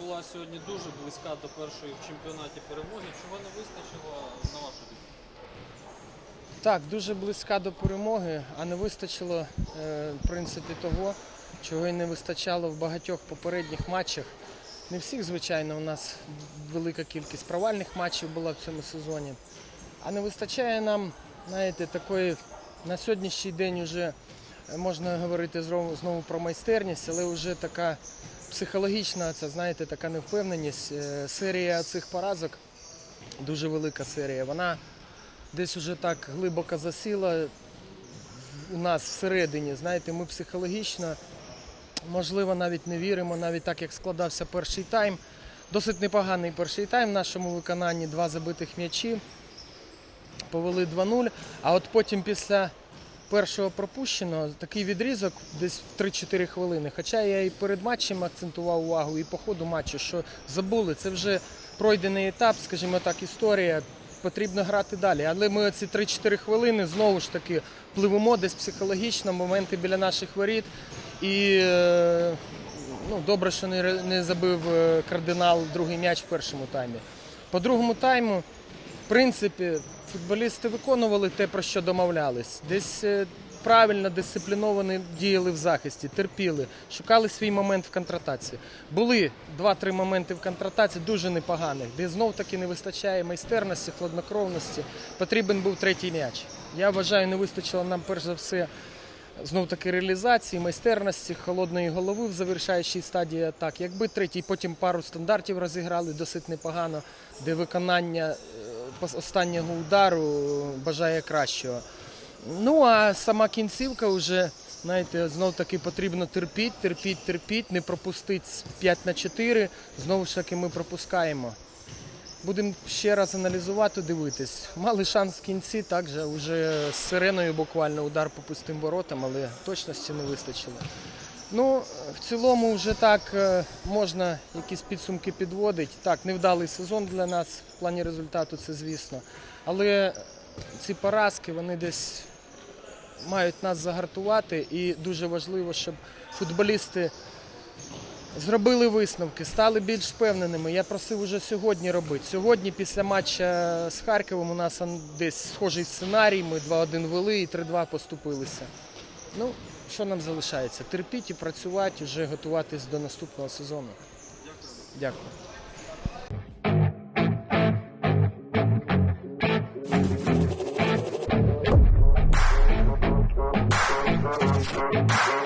була сьогодні дуже близька до першої в чемпіонаті перемоги. Чого не вистачило на вашу думку? Так, дуже близька до перемоги, а не вистачило е, в принципі того, чого й не вистачало в багатьох попередніх матчах. Не всіх, звичайно, у нас велика кількість провальних матчів була в цьому сезоні. А не вистачає нам, знаєте, такої на сьогоднішній день вже можна говорити знову про майстерність, але вже така психологічна, це знаєте, така невпевненість. Е, Серія цих поразок, дуже велика серія. Вона десь уже так глибоко засіла у нас всередині. Знаєте, ми психологічно, можливо, навіть не віримо, навіть так як складався перший тайм. Досить непоганий перший тайм в нашому виконанні, два забитих м'ячі. Повели 2-0. А от потім після першого пропущеного такий відрізок десь в 3-4 хвилини. Хоча я і перед матчем акцентував увагу, і по ходу матчу, що забули, це вже пройдений етап, скажімо так, історія. Потрібно грати далі. Але ми оці 3-4 хвилини знову ж таки пливемо десь психологічно, моменти біля наших воріт. І е, ну, добре, що не, не забив е, кардинал другий м'яч в першому таймі. По другому тайму, в принципі, футболісти виконували те, про що домовлялись. Десь е, правильно, дисципліновано діяли в захисті, терпіли, шукали свій момент в контратаці. Були 2-3 моменти в контратаці дуже непоганих, де знов таки не вистачає майстерності, хладнокровності. Потрібен був третій м'яч. Я вважаю, не вистачило нам перш за все знов таки реалізації, майстерності, холодної голови в завершаючій стадії атак. Якби третій, потім пару стандартів розіграли досить непогано, де виконання е, останнього удару бажає кращого. Ну а сама кінцівка вже, знаєте, знов таки потрібно терпіть, терпіть, терпіть, не пропустити 5 на 4. Знову ж таки ми пропускаємо. Будемо ще раз аналізувати, дивитись. Мали шанс в кінці, так же вже з сиреною буквально удар по пустим воротам, але точності не вистачило. Ну, в цілому вже так е, можна якісь підсумки підводити. Так, невдалий сезон для нас в плані результату, це звісно. Але ці поразки вони десь мають нас загартувати, і дуже важливо, щоб футболісти зробили висновки, стали більш впевненими. Я просив уже сьогодні робити. Сьогодні, після матча з Харковом, у нас десь схожий сценарій. Ми 2-1 вели і 3-2 поступилися. Ну, що нам залишається? Терпіть і працювати, вже готуватись до наступного сезону. Дякую. Дякую.